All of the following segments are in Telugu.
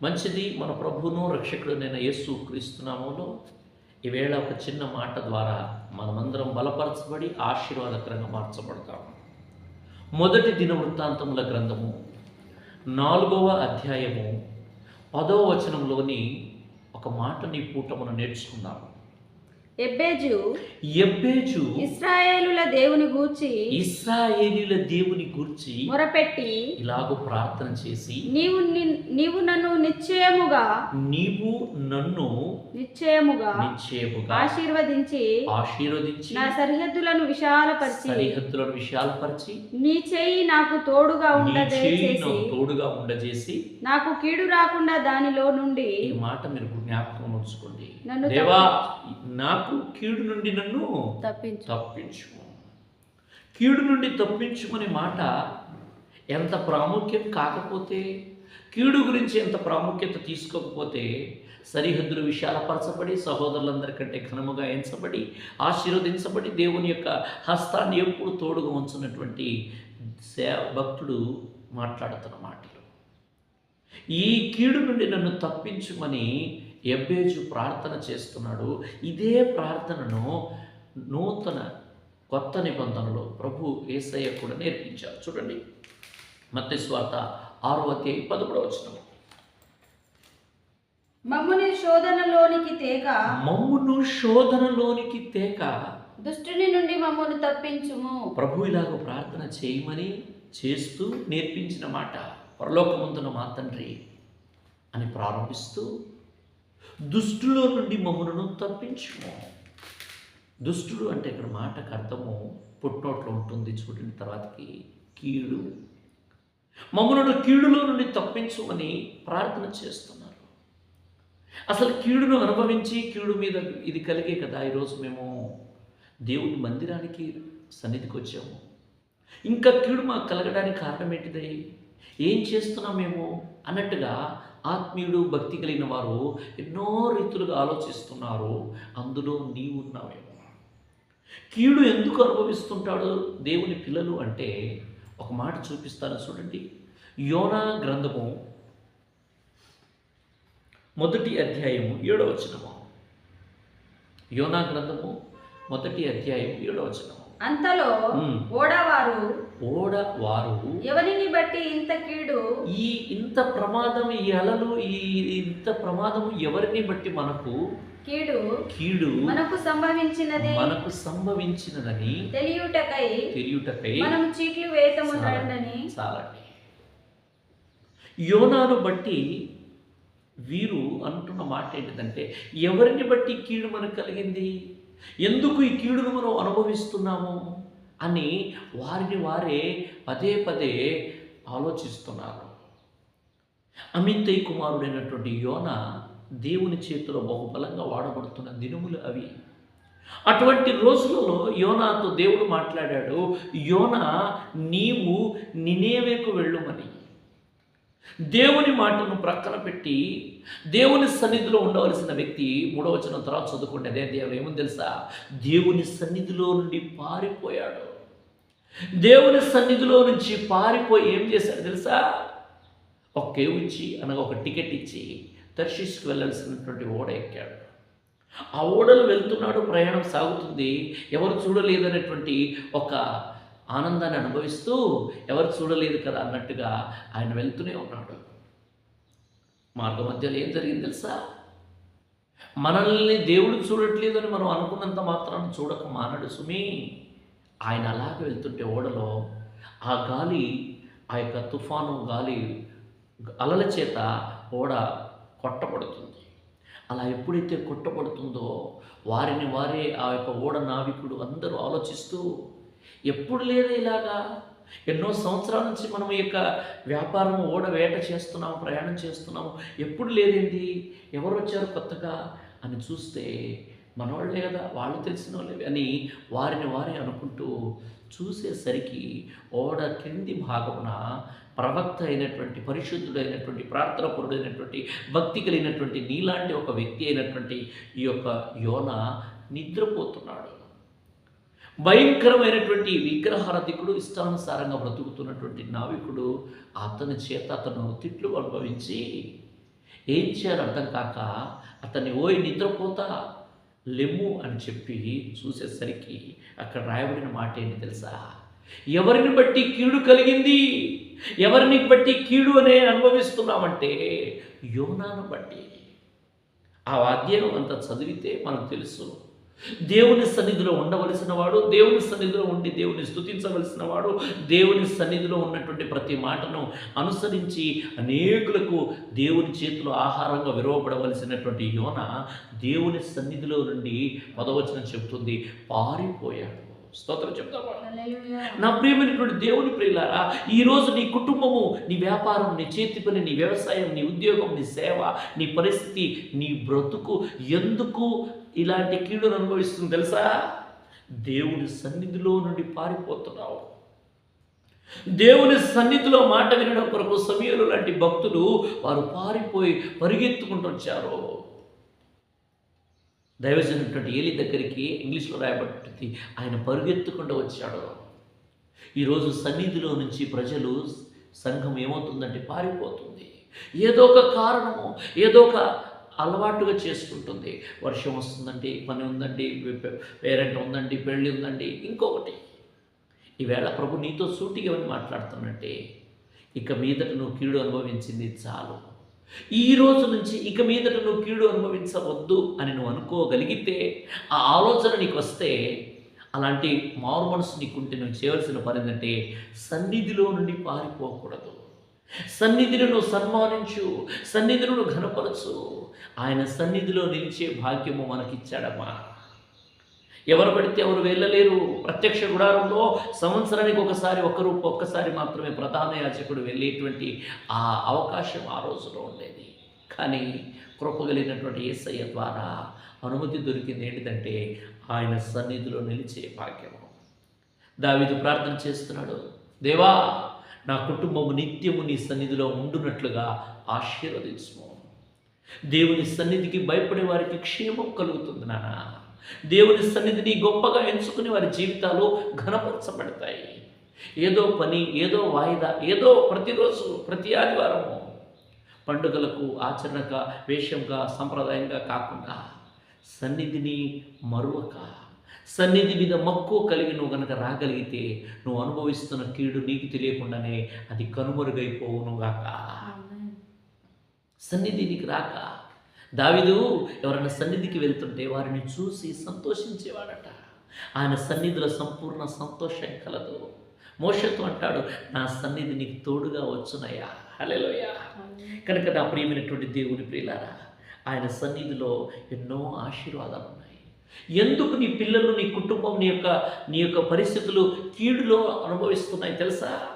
మంచిది మన ప్రభువును రక్షకుడునైన యేసు క్రీస్తునామంలో ఈవేళ ఒక చిన్న మాట ద్వారా మనమందరం బలపరచబడి ఆశీర్వాదకరంగా మార్చబడతాము మొదటి దిన వృత్తాంతముల గ్రంథము నాలుగవ అధ్యాయము పదవ వచనంలోని ఒక మాటని పూట మనం నేర్చుకున్నాము ఎబ్బేజు ఎబ్బేజు ఇస్రాయేలుల దేవుని గూర్చి ఇస్రాయేలీల దేవుని గురించి మొరపెట్టి ఇలాగూ ప్రార్థన చేసి నీవు నీవు నన్ను నిశ్చయముగా నీవు నన్ను నిశ్చయముగా నిశ్చయముగా ఆశీర్వదించి ఆశీర్వదించి నా సరిహద్దులను విశాలపరిచి సరిహద్దులను విశాలపరిచి నీ చేయి నాకు తోడుగా నీ ఉండ చేయి దయచేసి నాకు తోడుగా ఉండజేసి నాకు కీడు రాకుండా దానిలో నుండి ఈ మాట మీరు జ్ఞాపకం ఉంచుకోండి. నన్ను దేవా నాకు కీడు నుండి నన్ను తప్పించు. తప్పించు కీడు నుండి తప్పించుమనే మాట ఎంత ప్రాముఖ్యం కాకపోతే కీడు గురించి ఎంత ప్రాముఖ్యత తీసుకోకపోతే సరిహద్దులు విశాలపరచబడి సహోదరులందరికంటే ఘనముగా ఎంచబడి ఆశీర్వదించబడి దేవుని యొక్క హస్తాన్ని ఎప్పుడు తోడుగా ఉంచున్నటువంటి సే భక్తుడు మాట్లాడుతున్న మాటలు. ఈ కీడు నుండి నన్ను తప్పించుమని ఎబ్బేజు ప్రార్థన చేస్తున్నాడు. ఇదే ప్రార్థనను నూతన కొత్త నిబంధనలో ప్రభు ఏసయ్య కూడా నేర్పించారు. చూడండి. మత్తి స్వార్త ఆరో అధ్యాయం పదమూడవ వచనం. మమ్ముని శోధనలోనికి తేక మమ్మును శోధనలోనికి తేక దుష్టుని నుండి మమ్మను తప్పించుము. ప్రభు ఇలాగ ప్రార్థన చేయమని చేస్తూ నేర్పించిన మాట. పరలోకమందున మా తండ్రి అని ప్రారంభిస్తూ దుష్టులో నుండి మమ్మలను తప్పించుము. దుష్టుడు అంటే ఇక్కడ మాటకు అర్థము పుట్టోట్లో ఉంటుంది చూడండి తర్వాతకి కీడు. మమ్మలను కీడులో నుండి తప్పించమని ప్రార్థన చేస్తున్నారు. అసలు కీడును అనుభవించి కీడు మీద ఇది కలిగే కదా ఈరోజు మేము. దేవుని మందిరానికి సన్నిధికి వచ్చాము. ఇంకా కీడు మాకు కలగడానికి కారణం ఏంటిది? ఏం చేస్తున్నాం మేము? అన్నట్టుగా ఆత్మీయుడు భక్తి కలిగిన వారు ఎన్నో రీతులుగా ఆలోచిస్తున్నారు. అందులో నీవు ఉన్నావేమో కీడు ఎందుకు అనుభవిస్తుంటాడు దేవుని పిల్లలు అంటే ఒక మాట చూపిస్తాను చూడండి. యోనా గ్రంథము మొదటి అధ్యాయము ఏడవ వచనము. యోనా గ్రంథము మొదటి అధ్యాయం ఏడవ వచనము. అంతలో. ఓడవారు ఓడ వారు ఎవరిని బట్టి ఇంత కీడు? ఈ ఇంత ప్రమాదం ఈ అలలు ఈ ఇంత ప్రమాదం ఎవరిని బట్టి మనకు? కీడు. కీడు. మనకు సంభవించినది. మనకు సంభవించినదని తెలియుటకై తెలియుటకై మనము చీట్లు వేతము రండని చాలండి యోనాను బట్టి వీరు అంటున్న మాట ఏంటిదంటే ఎవరిని బట్టి కీడు మనకు కలిగింది? ఎందుకు ఈ కీడును మనం అనుభవిస్తున్నాము? అని వారిని వారే పదే పదే ఆలోచిస్తున్నారు. అమితై కుమారుడైనటువంటి యోన దేవుని చేతిలో బహుబలంగా వాడబడుతున్న దినములు అవి. అటువంటి రోజులలో యోనాతో దేవుడు మాట్లాడాడు యోన నీవు నినేవేకు వెళ్ళుమని. దేవుని మాటను ప్రక్కన పెట్టి దేవుని సన్నిధిలో ఉండవలసిన వ్యక్తి మూడవచనం తర్వాత చదువుకుంటే అదే దేవుడు ఏముంది తెలుసా? దేవుని సన్నిధిలో నుండి పారిపోయాడు. దేవుని సన్నిధిలో నుంచి పారిపోయి ఏం చేశాడు తెలుసా? ఒక కేవ్ ఇచ్చి అనగా ఒక టికెట్ ఇచ్చి దర్శిస్కు వెళ్ళాల్సినటువంటి ఓడ ఎక్కాడు. ఆ ఓడలు వెళ్తున్నాడు ప్రయాణం సాగుతుంది. ఎవరు చూడలేదనేటువంటి ఒక ఆనందాన్ని అనుభవిస్తూ ఎవరు చూడలేదు కదా అన్నట్టుగా ఆయన వెళ్తూనే ఉన్నాడు. మార్గ మధ్యలో ఏం జరిగింది తెలుసా? మనల్ని దేవుడు చూడట్లేదు అని మనం అనుకున్నంత మాత్రాన్ని చూడక మానడు సుమీ. ఆయన అలాగే వెళ్తుంటే ఓడలో ఆ గాలి ఆ యొక్క తుఫాను గాలి అలల చేత ఓడ కొట్టబడుతుంది. అలా ఎప్పుడైతే కొట్టబడుతుందో వారిని వారే ఆ యొక్క ఓడ నావికుడు అందరూ ఆలోచిస్తూ ఎప్పుడు లేదు ఇలాగా? ఎన్నో సంవత్సరాల నుంచి మనం ఈ యొక్క వ్యాపారం ఓడ వేట చేస్తున్నాము ప్రయాణం చేస్తున్నాము. ఎప్పుడు లేదేంటి ఎవరు వచ్చారు కొత్తగా? అని చూస్తే మనవాళ్ళే కదా వాళ్ళు తెలిసిన వాళ్ళే అని వారిని వారే అనుకుంటూ చూసేసరికి ఓడ క్రింది భాగమున ప్రవక్త అయినటువంటి పరిశుద్ధుడైనటువంటి ప్రార్థనపరుడైనటువంటి భక్తి కలిగినటువంటి నీలాంటి ఒక వ్యక్తి అయినటువంటి ఈ యొక్క యోన నిద్రపోతున్నాడు. భయంకరమైనటువంటి విగ్రహారధికుడు ఇష్టానుసారంగా బ్రతుకుతున్నటువంటి నావికుడు అతని చేత అతను తిట్లు అనుభవించి ఏం చేయాలో అర్థం కాక అతన్ని ఓయ్ నిద్రపోతా. లెమ్ము అని చెప్పి చూసేసరికి అక్కడ రాయబడిన మాట ఏంటి తెలుసా? ఎవరిని బట్టి కీడు కలిగింది? ఎవరిని బట్టి కీడు అనే అనుభవిస్తున్నామంటే యోనాను బట్టి. ఆ వాద్యం అంతా చదివితే మనకు తెలుసు. దేవుని సన్నిధిలో ఉండవలసిన వాడు దేవుని సన్నిధిలో ఉండి దేవుని స్తుతించవలసిన వాడు దేవుని సన్నిధిలో ఉన్నటువంటి ప్రతి మాటను అనుసరించి అనేకులకు దేవుని చేతిలో ఆహారంగా విరవబడవలసినటువంటి యోన దేవుని సన్నిధిలో నుండి పదవచనం చెబుతుంది పారిపోయాడు స్తోత్రం హల్లెలూయా. నా ప్రియమైనటువంటి దేవుని ప్రియులారా ఈరోజు నీ కుటుంబము నీ వ్యాపారం నీ చేతి పని నీ వ్యవసాయం నీ ఉద్యోగం నీ సేవ నీ పరిస్థితి నీ బ్రతుకు ఎందుకు ఇలాంటి కీడును అనుభవిస్తుంది తెలుసా? దేవుని సన్నిధిలో నుండి పారిపోతున్నావు. దేవుని సన్నిధిలో మాట వినడం కొరకు సమయంలో లాంటి భక్తులు వారు పారిపోయి పరిగెత్తుకుంటూ వచ్చారు. దైవజనటువంటి ఏలి దగ్గరికి ఇంగ్లీష్లో రాయబడుతుంది ఆయన పరుగెత్తుకుండా వచ్చాడు. ఈరోజు సన్నిధిలో నుంచి ప్రజలు సంఘం ఏమవుతుందంటే పారిపోతుంది. ఏదో ఒక కారణము ఏదో ఒక అలవాటుగా చేసుకుంటుంది. వర్షం వస్తుందండి పని ఉందండి పేరెంట్ ఉందండి పెళ్ళి ఉందండి ఇంకొకటి. ఈవేళ ప్రభు నీతో సూటిగా అని మాట్లాడుతున్నట్టే ఇక మీదట నువ్వు కీడు అనుభవించింది చాలు. ఈ రోజు నుంచి ఇక మీదట నువ్వు కీడు అనుభవించవద్దు అని నువ్వు అనుకోగలిగితే ఆ ఆలోచన నీకు వస్తే అలాంటి మారు మనసు నీకుంటే నువ్వు చేయవలసిన పని ఏంటంటే సన్నిధిలో నుండి పారిపోకూడదు. సన్నిధులను సన్మానించు సన్నిధులను ఘనపరచు. ఆయన సన్నిధిలో నిలిచే భాగ్యము మనకిచ్చాడమ్మా. ఎవరు పడితే ఎవరు వెళ్ళలేరు. ప్రత్యక్ష గుడారంలో సంవత్సరానికి ఒకసారి ఒకరు ఒక్కసారి మాత్రమే ప్రధాన యాచకుడు వెళ్ళేటువంటి ఆ అవకాశం ఆ రోజులో ఉండేది. కానీ కృపగలిగినటువంటి ఏసయ్య ద్వారా అనుమతి దొరికింది ఏంటిదంటే ఆయన సన్నిధిలో నిలిచే భాగ్యము. దావిదు ప్రార్థన చేస్తున్నాడు దేవా నా కుటుంబము నిత్యము నీ సన్నిధిలో ఉండునట్లుగా ఆశీర్వదించుము. దేవుని సన్నిధికి భయపడే వారికి క్షేమం కలుగుతుంది నానా. దేవుని సన్నిధిని గొప్పగా ఎంచుకుని వారి జీవితాలు ఘనపరచబడతాయి. ఏదో పని ఏదో వాయిదా ఏదో ప్రతిరోజు ప్రతి ఆదివారము పండుగలకు ఆచరణగా వేషంగా సంప్రదాయంగా కాకుండా సన్నిధిని మరువక సన్నిధి మీద మక్కువ కలిగి నువ్వు గనక రాగలిగితే నువ్వు అనుభవిస్తున్న కీడు నీకు తెలియకుండానే అది కనుమరుగైపోవును గాక. సన్నిధి నీకు రాక. దావిదు ఎవరైనా సన్నిధికి వెళ్తుంటే వారిని చూసి సంతోషించేవాడట. ఆయన సన్నిధిలో సంపూర్ణ సంతోషం కలదు. మోషతో అంటాడు నా సన్నిధి నీకు తోడుగా వచ్చునయ్యా. హల్లెలూయా. ఆమేన్. కనుక నా ప్రియమైనటువంటి దేవుని ప్రియులారా ఆయన సన్నిధిలో ఎన్నో ఆశీర్వాదాలు ఉన్నాయి ఎందుకు నీ పిల్లలు నీ కుటుంబం నీ యొక్క నీ యొక్క పరిస్థితులు కీడులో అనుభవిస్తున్నాయి తెలుసా?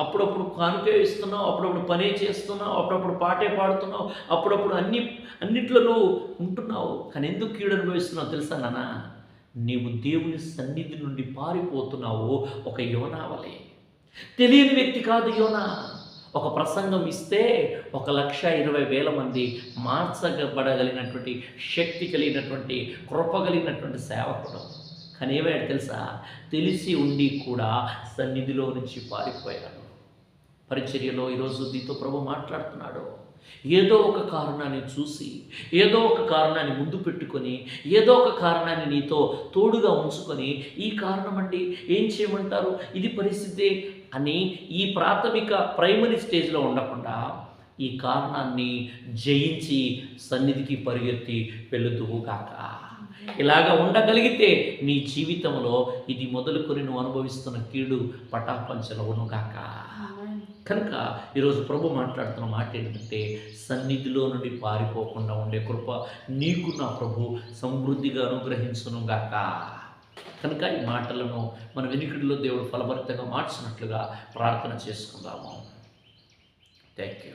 అప్పుడప్పుడు కానుకే ఇస్తున్నావు అప్పుడప్పుడు పనే చేస్తున్నావు అప్పుడప్పుడు పాటే పాడుతున్నావు అప్పుడప్పుడు అన్ని అన్నిట్లలో ఉంటున్నావు. కానీ ఎందుకు కీడు అనుభవిస్తున్నావు తెలుసా నాన్న? నీవు దేవుని సన్నిధి నుండి పారిపోతున్నావు ఒక యోనావలే. తెలియని వ్యక్తి కాదు యోనా. ఒక ప్రసంగం ఇస్తే ఒక లక్ష ఇరవై వేల మంది మార్చబడగలిగినటువంటి శక్తి కలిగినటువంటి కృప కలిగినటువంటి సేవకుడు. కానీ ఏమయ్యాడు తెలుసా? తెలిసి ఉండి కూడా సన్నిధిలో నుంచి పారిపోయాడు. పరిచర్యలో ఈరోజు దీంతో ప్రభు మాట్లాడుతున్నాడు. ఏదో ఒక కారణాన్ని చూసి ఏదో ఒక కారణాన్ని ముందు పెట్టుకొని ఏదో ఒక కారణాన్ని నీతో తోడుగా ఉంచుకొని ఈ కారణం అండి ఏం చేయమంటారు? ఇది పరిస్థితి అని ఈ ప్రాథమిక ప్రైమరీ స్టేజ్లో ఉండకుండా ఈ కారణాన్ని జయించి సన్నిధికి పరిగెత్తి వెళుతువుగాక ఇలాగ ఉండగలిగితే నీ జీవితంలో ఇది మొదలుకొని నువ్వు అనుభవిస్తున్న కీడు పటాపంచలవును కాక కనుక ఈరోజు ప్రభు మాట్లాడుతున్న మాట ఏంటంటే సన్నిధిలో నుండి పారిపోకుండా ఉండే కృప నీకు నా ప్రభు సమృద్ధిగా అనుగ్రహించునుగాక కనుక ఈ మాటలను మన వెనుకడిలో దేవుడు ఫలభరితంగా మార్చినట్లుగా ప్రార్థన చేసుకుందాము. Thank you